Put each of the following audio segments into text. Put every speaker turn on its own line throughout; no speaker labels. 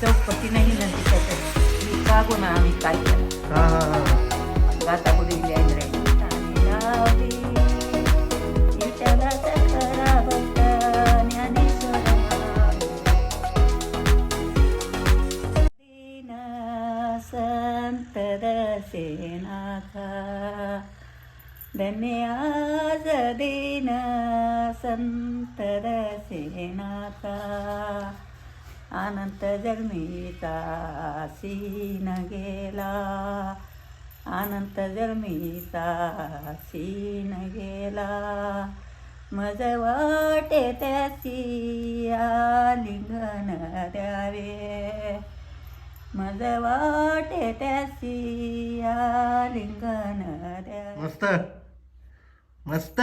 चौकटी नाही ना तिच्याकडे मी का गुन्हा आम्ही काय केला
हा हा हा
गाता पुढे लिहायला राहिली. ताने लावली, विठ्ठलाचा खरा भक्त ज्ञानेश्वर दीन संत दसेनाथा धन्य आज दीन संत दसेनाथा अनंत जन्मीचा सीन गेला अनंत जन्मीचा सीन गेला मज वाटे त्याची आलिंगन द्यावे मज वाटे त्याची आलिंगन द्यावे
मस्त मस्त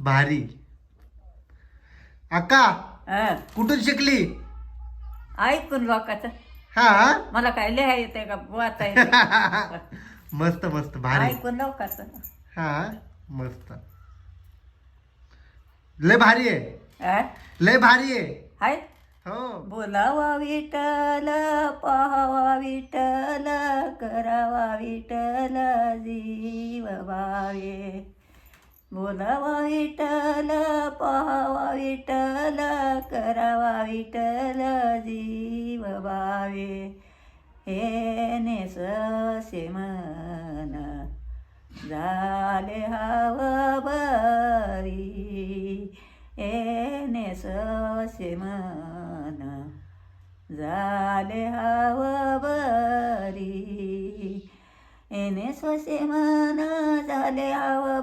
भारी अक्का
हा,
कुठून शिकली?
ऐकून लोकांचं.
हा
मला काय लिहाय येते का वाचा येते
मस्त मस्त भारी.
ऐकून लोकांचं.
हा मस्त. लय भारी आहे.
हा?
लय भारी आहे.
हाय.
हो.
बोलावा विठ्ठल पाहावा विठ्ठल करावा विठ्ठल जीव भावे बोलावा विठल पाहावा विठल करावा विठल जीव भावे. हे नेससे मन झाले हव बरी. एने ससे मन झाले हव बरी. एने ससे मन झाले हव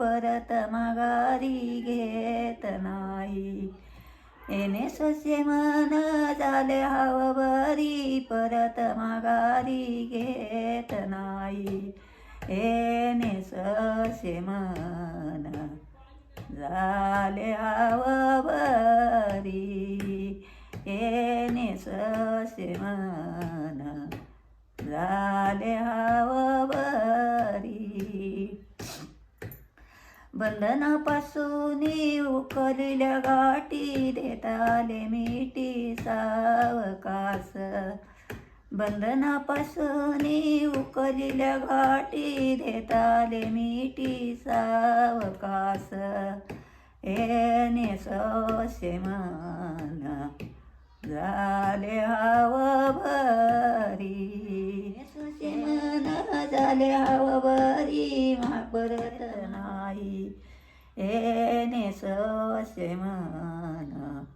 परत माघारी घेत नाही. एने ससे मन झाले हव परत माघारी घेत नाही. एने ससे मन झाले हव बरी एने ससे मन झाले हव बरी बंधनापासून उकरल्या गाठी देताले मिठी सावकास बंधनापासून उकरल्या गाठी देताले मिठी सावकास एने ससे मन झाले हव भरी न मन झाले हव भरी परत नाही. एने ससे मन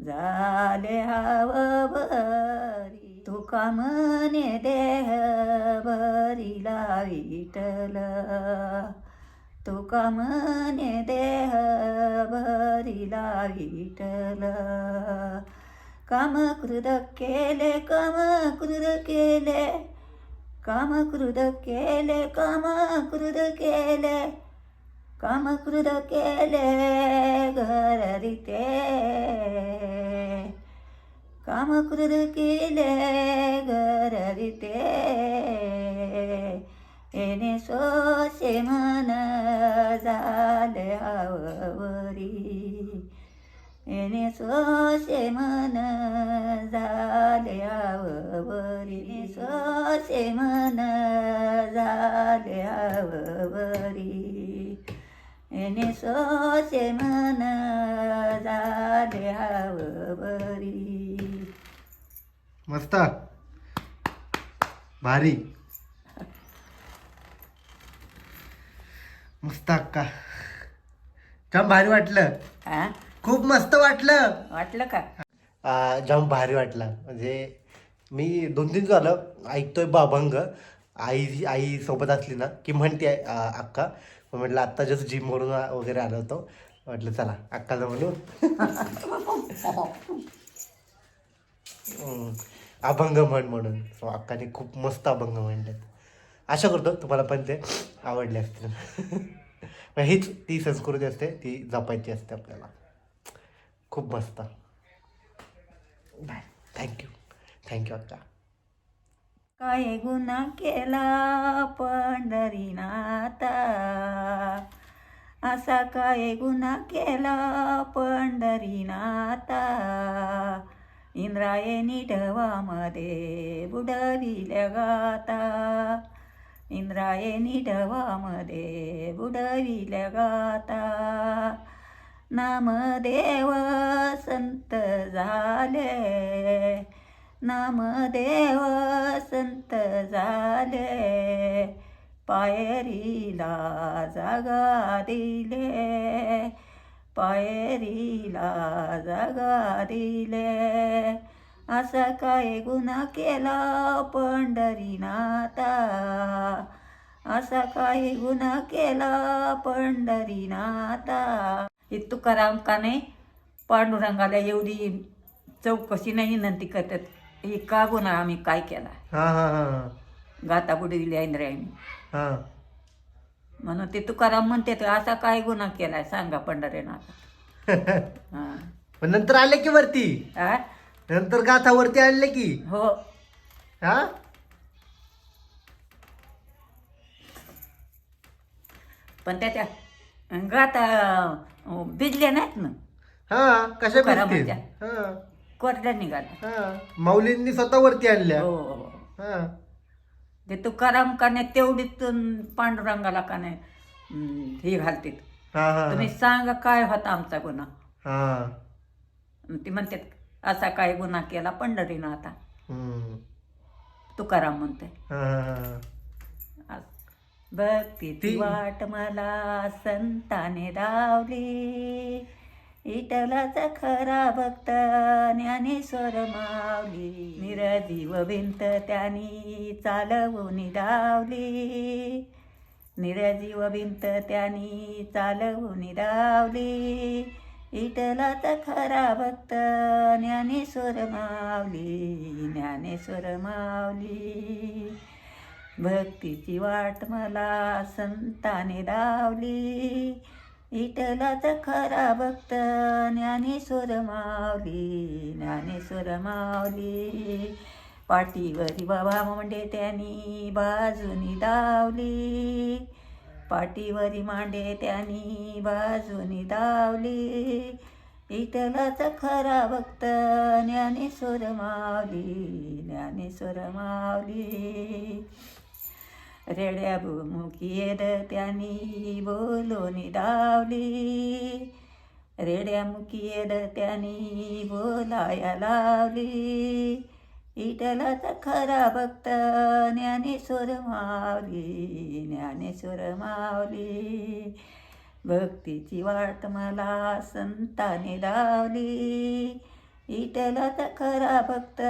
झाले हवरी तुका मने देह भरीला विठल तुका मने देह भरीला विठल काम कृद केले काम कृद केले काम कृद केले काम कृद केले काम कृद केले घररिते काम कृद केले घररिते एने सोसे मन एने सोसे मन झाल्यावरी आवरी सोसे मन झाल्यावरी आवरी एने सोसे मन झाल्यावरी
मस्त. भारी. मस्त अक्का. छान भारी वाटलं.
हा?
खूप मस्त वाटलं.
वाटलं का?
आ, जाम भारी वाटला. म्हणजे मी दोन तीन झालं ऐकतोय बाभंग. आई आई सोबत असली ना की म्हणते आ, अक्का. मग म्हटलं आत्ता जस्ट जिमवरून आ- वगैरे आलो होतो. म्हटलं चला अक्काला म्हणू हम्म, अभंग म्हण म्हणून. सो अक्काने खूप मस्त अभंग म्हणतात आशा करतो तुम्हाला पण ते आवडले असतील. पण हीच ती संस्कृती असते ती जपायची असते आपल्याला. खूप मस्त. बाय. थँक्यू थँक्यू अक्का
काय गुन्हा केला पंढरीनाथा? असा काय गुन्हा केला पंढरीनाथा? इंद्रायणी ढवामध्ये बुडविल्या गाता. इंद्रायणी ढवामध्ये बुडविल्या गाता. नामदेव संत झाले. नामदेव संत झाले. पायरीला जागा दिले. पायरीला जागा दिले. असा काय गुन्हा केला पंढरीनाथा? असा काही गुन्हा केला पंढरीनाथा? हे तुकाराम का नाही? पांडुरंगाला एवढी चौकशी नाही विनंती करतात हे का गुन्हा आम्ही? काय केला?
हा हा हा.
गाता बुडविली इंद्रायणी
हा.
म्हणून ते तुकाराम म्हणते असा काय गुन्हा केलाय? सांगा पंढरीनाथ हा.
पण नंतर आले की वरती?
आ?
नंतर गाथा वरती आणले की?
हो.
हा?
पण त्याच्या गाता अं, भिजल्या नाहीत ना
हा कशा
तुकाराम
भेटतील
म्हणत्या.
हा.
कोरड्या निघाल्या
हा माऊलींनी स्वतः वरती आणल्या.
हो हो, हो.
हा.
ते तुकाराम का नाही तेवढीच अं, पांडुरंगाला का नाही अं, हे घालते
हा हा
तुम्ही सांगा काय होता आमचा गुन्हा.
हा.
मग ती म्हणतात असा काय गुन्हा केला पंढरीनं आता.
हम्म.
तुकाराम म्हणते
हा, हा, हा.
भक्तीची
ती-
वाट मला संताने दावली इटलाचा खरा भक्त ज्ञानेश्वर मावली. निरजीव भिंत त्यांनी चालवून धावली. निरजीव भिंत त्यानी चालवून धावली. इटलाचा खरा भक्त ज्ञानेश्वर मावली. ज्ञानेश्वर मावली. भक्तीची वाट मला संताने लावली इटलाच खरा भक्त ज्ञानेश्वर मावली ज्ञानेश्वर मावली. पाठीवरी बाबा मांडे त्यांनी बाजूनी दावली पाठीवरी मांडे त्यांनी बाजूनी दावली इटलाचा खरा भक्त ज्ञानेश्वर मावली ज्ञानेश्वर मावली. रेड्या भूमुखी येड त्यांनी बोलून दावली रेड्या मुखी येड त्यांनी बोलाया लावली इटलाचा खरा भक्त ज्ञानेश्वर मावली ज्ञानेश्वर मावली भक्तीची वाट मला संताने लावली. इटलाचा खरा भक्त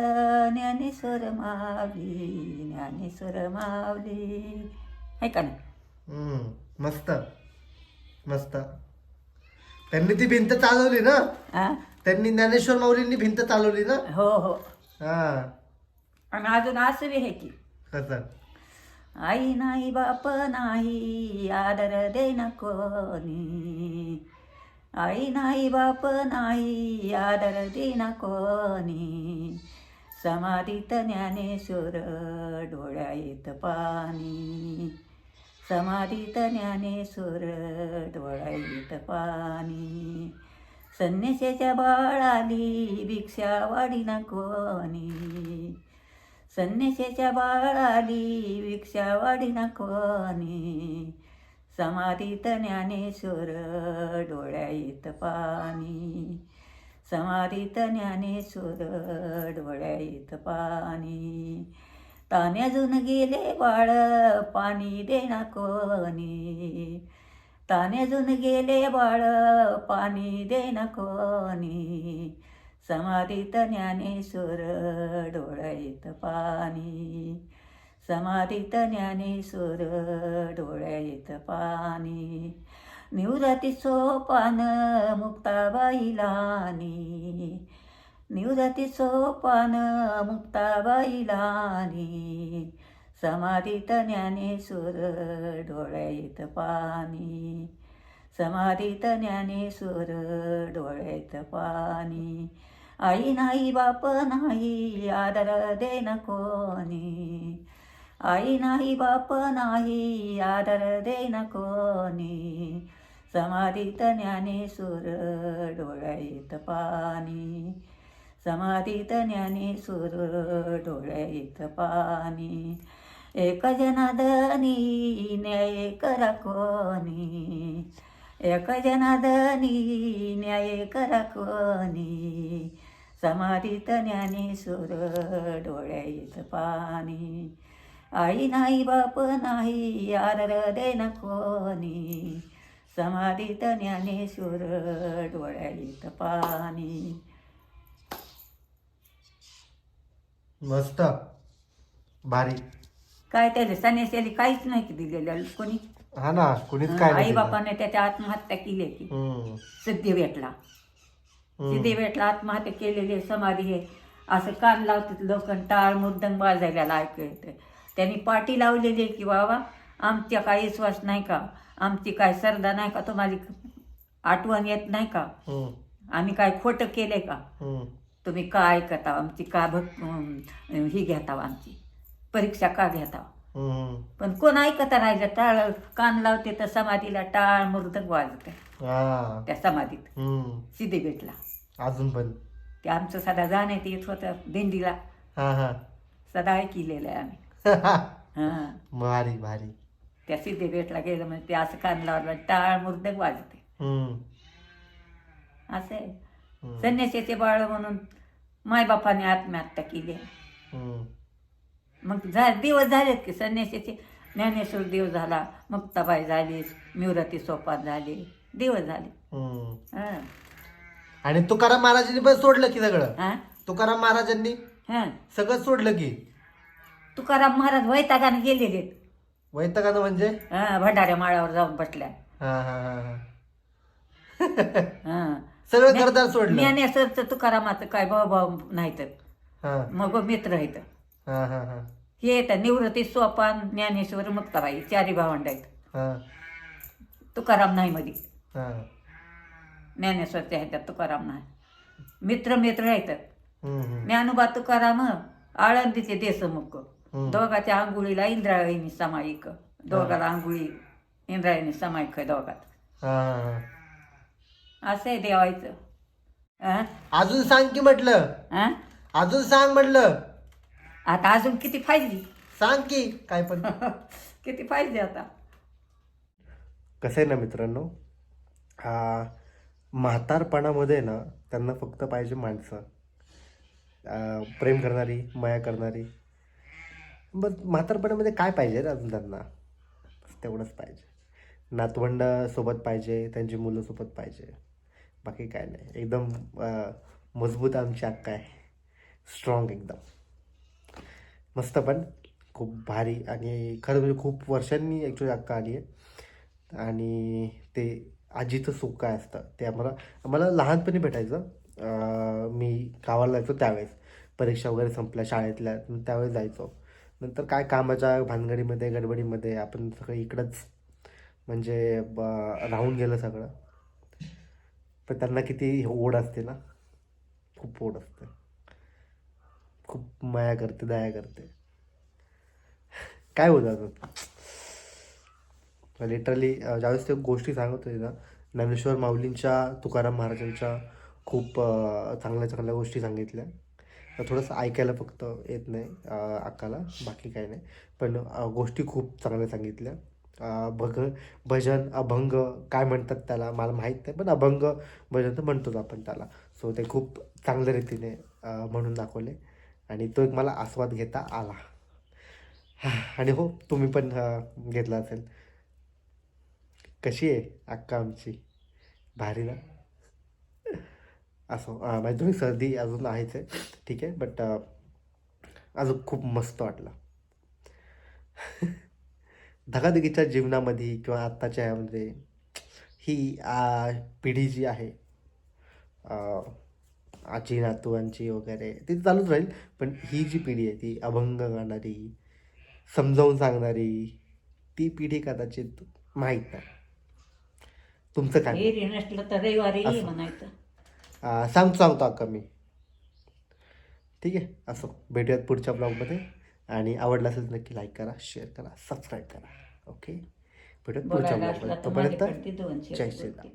ज्ञानेश्वर माऊली ज्ञानेश्वर माऊली आहे का नाही.
मस्त मस्त. त्यांनी ती भिंत चालवली ना? त्यांनी ज्ञानेश्वर माऊलींनी भिंत चालवली ना?
हो हो.
हा.
आणि अजून असं बी आहे की?
कसं?
आई नाही बाप नाही आदर देना कोणी. आई नाही बाप नाही आदर देना कोणी? समाधीत ज्ञानेश्वर डोळ्या येत पाणी. समाधीत ज्ञानेश्वर डोळ्या येत पाणी. संन्याशाच्या बाळाली भिक्षा वाढीना कोणी? संन्याशाच्या बाळाली भिक्षा वाढीना कोणी? समाधीत ज्ञानेश्वर डोळ्या येत पाणी. समाधीत ज्ञानेश्वर डोळ्या येत पाणी तान्याजून गेले बाळ पाणी देना कोणी. तान्याजून गेले बाळ पाणी देना कोणी. समाधीत ज्ञानेश्वर डोळ्यात पाणी. समाधीत ज्ञानेश्वर डोळ्यात पाणी. निवृत्ती सोपान मुक्ताबाईलानी निवृत्ती सोपान मुक्ताबाईलानी समाधीत ज्ञानेश्वर डोळ्यात पाणी. समाधित ज्ञानेश्वर डोळ्यात पाणी. आई नाही बाप नाही आदर दे कोणी. आई नाही बाप नाही आदर देन कोणी? समाधीत ज्ञानेश्वर डोळ्यात पाणी. समाधीत ज्ञानेश्वर डोळ्यात पाणी. एक जनादनी न्याय करा कोणी? एक जनादनी न्याय करा कोणी? समाधीत ज्ञानेश्वर डोळ्यात पाणी. आई नाही बाप नाही यार न कोणी. समाधीत ज्ञानेश्वर डोळ्यात पाणी.
मस्त. भारी.
काय त्याला सन्यासीला काहीच नाही की दिलेलं कोणी?
हा ना कुणीच काय नाही
आई
दिलं.
बापाने त्याच्या आत्महत्या केली की
हम्म,
सिद्धिवेटला
हम्म.
सिद्धिवेटला आत्महत्या केलेली समाधी आहे. असं कान लावतात लोक टाळ मुर्दंग वाजायला ऐकू येतं त्यांनी पाठी लावलेली आहे की बाबा आमच्या काय विश्वास नाही का? आमची काय श्रद्धा नाही का? तुम्हाला आठवण येत नाही का? आम्ही काय खोटं केलंय का. तुम्ही का ऐकता? आमची का भक अं, ही घेता आमची? परीक्षा का घेता. पण कोण ऐकता राहिलं टाळ कान लावते तर समाधीला टाळ मुर्दक वाजते.
हा.
त्या समाधीत. सिद्धी भेटला.
अजून पण.
ते आमचं सदा जाण्यात येत होतं दिंडीला. सदा ऐकिलेलं आहे आम्ही. हां.
भारी भारी.
त्या सिद्धी भेटला गेलं म्हणजे ते असं कान लावलं टाळ मुर्दक वाजते.
हम्म,
असं आहे.
हम्म,
संन्यासीचे बाळ म्हणून मायबापाने आत्महत्या केली.
हम्म.
मग झा दिवस झालेत की संन्यासीचे. ज्ञानेश्वर दिवस झाला मुक्ताबाई झाली मिवरती सोपात झाली. दिवस झाले.
हम्म.
हां.
आणि तुकाराम महाराजांनी पण सोडलं की सगळं?
हां?
तुकाराम महाराजांनी?
हां.
सगळं सोडलं की?
तुकाराम महाराज वैतागाने गेलेले.
वैतकानं म्हणजे?
हां भंडाऱ्या माळावर जाऊन बसल्या.
हा हा हा हा.
हां.
सगळं घरदार सोडलं.
ज्ञानेश्वरचं तुकारामाचं काय भाऊ भाऊ नाही तर
हा.
मग मित्र आहेत.
हा हा हा.
हे येतं निवृत्ती सोपान ज्ञानेश्वर मुक्ताबाई चारी भावंड आहेत.
हा.
तुकाराम नाही मध्ये
हा.
ज्ञानेश्वरचे आहेत तुकाराम नाही. मित्र मित्र आहेत.
हम्म, हम्म.
ज्ञानोबा तुकाराम आळंदीचे देशमुख. दोघाच्या आंघोळीला इंद्रायणी समायिक दोघाला आंघोळी इंद्रायणी समायिक आहे दोघात.
हा. हा हा
असं आहे देवायचं. हं?
अजून सांग की म्हटलं.
हं?
अजून सांग म्हटलं.
आता अजून किती पाहिजे?
सांग की काय पण.
किती पाहिजे आता?
कसं आहे ना मित्रांनो हा म्हातारपणामध्ये ना त्यांना फक्त पाहिजे माणसं. अं, प्रेम करणारी माया करणारी बस म्हातारपणामध्ये काय पाहिजे रे त्यांना तेवढंच पाहिजे. नातवंड सोबत पाहिजे त्यांची मुलं सोबत पाहिजे. बाकी काय नाही. एकदम मजबूत आमची अक्का आहे. स्ट्रॉंग एकदम. मस्त पण. खूप भारी आणि खरं म्हणजे खूप वर्षांनी ॲक्च्युली अक्का आली आहे. आणि ते आजीचं सुख काय असतं. ते आम्हाला आम्हाला लहानपणी भेटायचं. मी गावाला जायचो त्यावेळेस. परीक्षा वगैरे संपल्या शाळेतल्या त्यावेळेस जायचो. नंतर काय कामाच्या भानगडीमध्ये गडबडीमध्ये आपण सगळं इकडंच म्हणजे ब- राहून गेलं सगळं. पण त्यांना किती ओढ असते ना. खूप ओढ असते. खूप माया करते दया करते. काय होतं आता? लिटरली ज्यावेळेस ते गोष्टी सांगत होते ना ज्ञानेश्वर माऊलींच्या तुकाराम महाराजांच्या खूप चांगल्या चांगल्या गोष्टी सांगितल्या. थोडंसं ऐकायला फक्त येत नाही अक्काला. बाकी काही नाही. पण गोष्टी खूप चांगल्या सांगितल्या. भग भजन अभंग काय म्हणतात त्याला? मला माहीत नाही पण अभंग भजन तर म्हणतोच आपण त्याला. सो ते खूप चांगल्या रीतीने म्हणून दाखवले. आणि तो एक मला आस्वाद घेता आला. आणि हो तुम्ही पण घेतला असेल. कशी आहे अक्का आमची? भारी ना? असो म्हणजे तुम्ही सर्दी अजून आहेच आहे ठीक आहे बट अजून खूप मस्त वाटलं. धगाधगीच्या जीवनामध्ये किंवा आत्ताच्या ह्यामध्ये ही पिढी जी आहे आजी नातूंची वगैरे ती चालूच राहील पण ही जी पिढी आहे ती अभंग गाणारी समजावून सांगणारी ती पिढी कदाचित माहीत नाही. तुमचं काय?
नसलं तर रविवारी. म्हणायचं.
सांगतो सांगतो अक्का मी. ठीक आहे? असो भेटूयात पुढच्या ब्लॉगमध्ये. आणि आवडलं असेल नक्की लाईक करा शेअर करा सबस्क्राईब करा. ओके भेटूयात पुढच्या ब्लॉगमध्ये. तोपर्यंत जय श्रीराम.